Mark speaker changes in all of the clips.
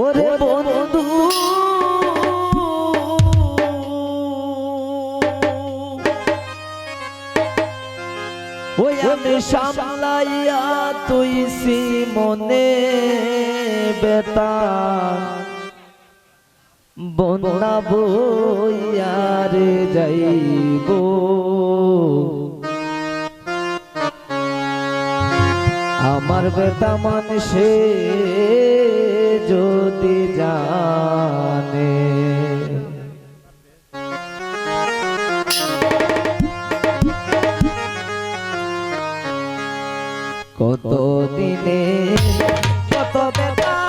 Speaker 1: ওরে বন্ধু। ওই আমি সামলাইয়া তুই সি মনে বেতা বন্যা বইয়ারে যাইব। আমার বেতা মানুষে যদি জানে। কত দিনে কত বেতা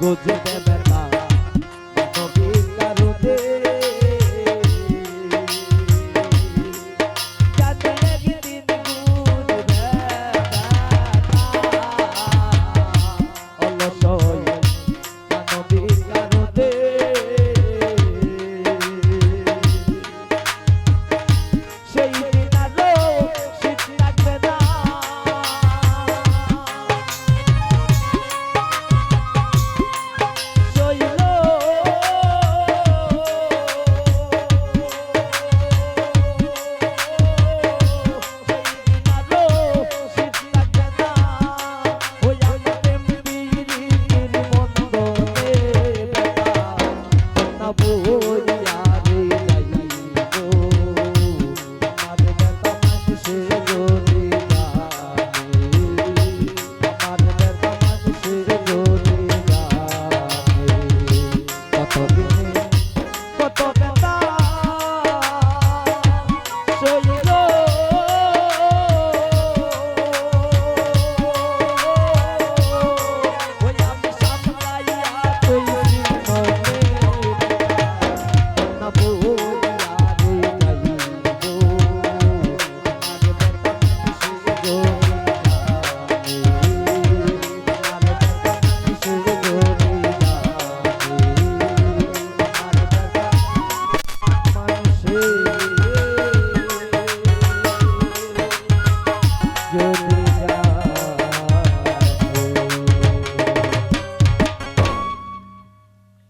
Speaker 1: গোজে